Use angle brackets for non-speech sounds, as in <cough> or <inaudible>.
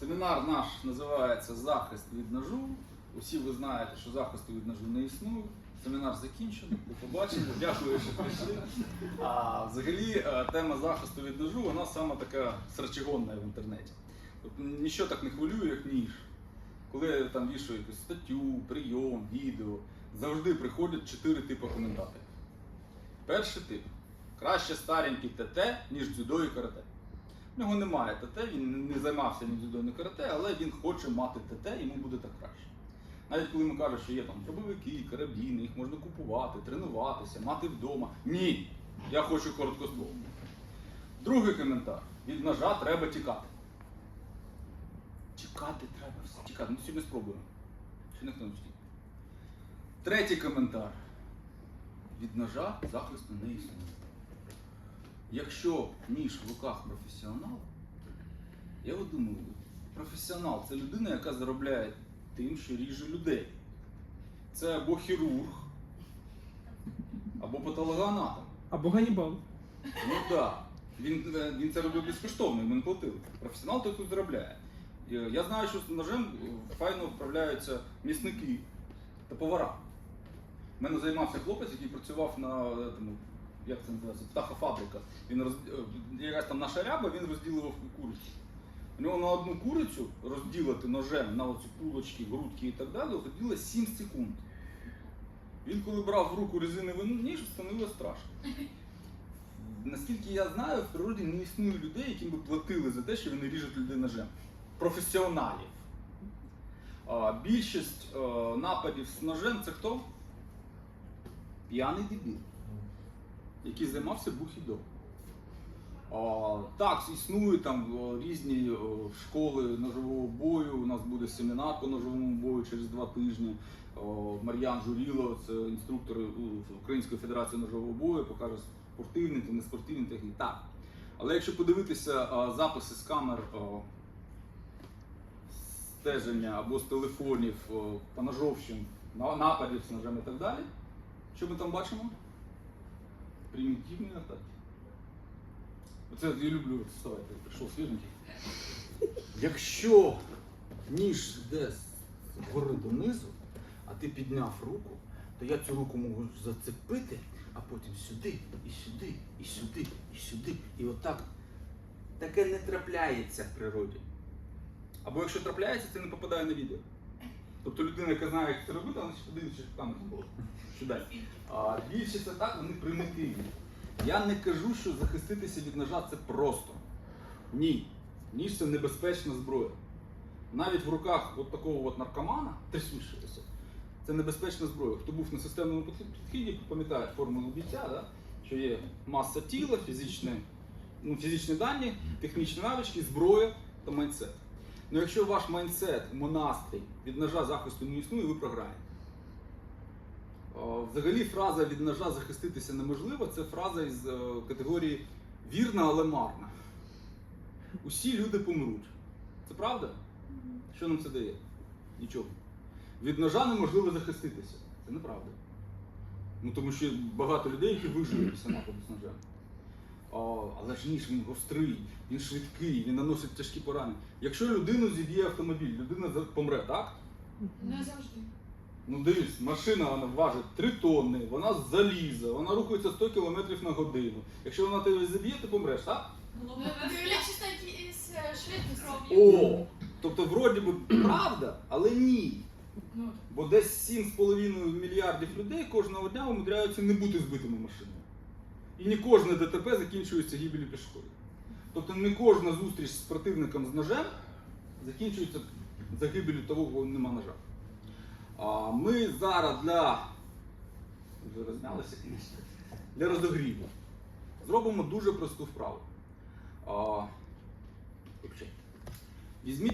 Семінар наш називається Захист від ножу. Усі ви знаєте, що захисту від ножу не існує. Семінар закінчено. До побачення. Дякую, що прийшли. А взагалі е, тема захисту від ножу, вона саме така срачегонна в інтернеті. Тобто нічого так не хвилює, як ніж. Коли я там вішаю якусь статтю, прийом, відео, завжди приходять чотири типи коментаторів. Перший тип. Краще старенький ТТ, ніж дзюдо і карате. В нього немає ТТ, він не займався ні дзюдо, карате, але він хоче мати ТТ, йому буде так краще. Навіть коли йому кажуть, що є там дробовики, карабіни, їх можна купувати, тренуватися, мати вдома. Ні, я хочу короткоствол. Другий коментар. Від ножа треба тікати. Тікати треба все. Тікати. Ну сьогодні спробуємо. Ще ніхто не встиг. Третій коментар. Від ножа захисту не існує. Якщо ніж в руках професіонала, я от думаю, професіонал це людина, яка заробляє тим, що ріже людей. Це або хірург, або патологоанатом. Або Ганібал. Ну так. Він, е, він це робив безкоштовно, не платили. Професіонал той тут заробляє. Е, Я знаю, що з ножем е, файно вправляються місники та повара. У мене займався хлопець, який працював на тому, як це називається, птахофабрика. Він роз... е, якась там наша ряба, він розділував курицю. У нього на одну курицю розділити ножем на оці кулочки, грудки і так далі, виходило 7 секунд. Він коли брав в руку резиновий ніж, становилось страшно. Наскільки я знаю, в природі не існує людей, яким би платили за те, що вони ріжуть людей ножем. Професіоналів. Більшість е, нападів з ножем це хто? П'яний дебіл, який займався бухідо. Так, існують там різні школи ножового бою. У нас буде семінар по ножовому бою через два тижні. Мар'ян Журіло, це інструктор Української федерації ножового бою, покаже спортивні та неспортивні техніки. Так. Але якщо подивитися записи з камер стеження або з телефонів о, по ножовщин, нападів з ножем і так далі, що ми там бачимо? Примітивні атаки. Оце я люблю вставайте, прийшов свіженький. Якщо ніж йде з гори донизу, а ти підняв руку, то я цю руку можу зацепити, а потім сюди, і сюди, і сюди, і сюди. І отак. Таке не трапляється в природі. Або якщо трапляється, це не попадає на відео. Тобто людина, яка знає, як це робити, вона ще подивиться, що там не було. Сюди. А більшість атак, вони примітивні. Я не кажу, що захиститися від ножа це просто. Ні. Ніж це небезпечна зброя. Навіть в руках от такого от наркомана, трясущогося, це небезпечна зброя. Хто був на системному підході, пам'ятає формулу бійця, да? що є маса тіла, фізичні, ну, фізичні дані, технічні навички, зброя та майндсет. Ну якщо ваш майндсет, монастрій від ножа захисту не існує, ви програєте. Взагалі фраза від ножа захиститися неможливо це фраза із е, категорії вірна, але марна. Усі люди помруть. Це правда? Що нам це дає? Нічого. Від ножа неможливо захиститися. Це неправда. Ну тому що є багато людей, які виживуть після нападу з ножем. О, але ж ніж він гострий, він швидкий, він наносить тяжкі поранення. Якщо людину зіб'є автомобіль, людина помре, так? Не завжди. Ну дивись, машина вона важить 3 тонни, вона з заліза, вона рухається 100 км на годину. Якщо вона тебе заб'є, ти помреш, так? Головне, е. О! Тобто, вроді би, <clears throat> правда, але ні. Ну, Бо десь 7,5 мільярдів людей кожного дня умудряються не бути збитими машиною. І не кожне ДТП закінчується гибелю пішоходів. Тобто не кожна зустріч з противником з ножем закінчується загибелю того, кого нема ножа. А ми зараз для. Вже рознялися. Для розогріву. Зробимо дуже просту вправу. А. Візьміть,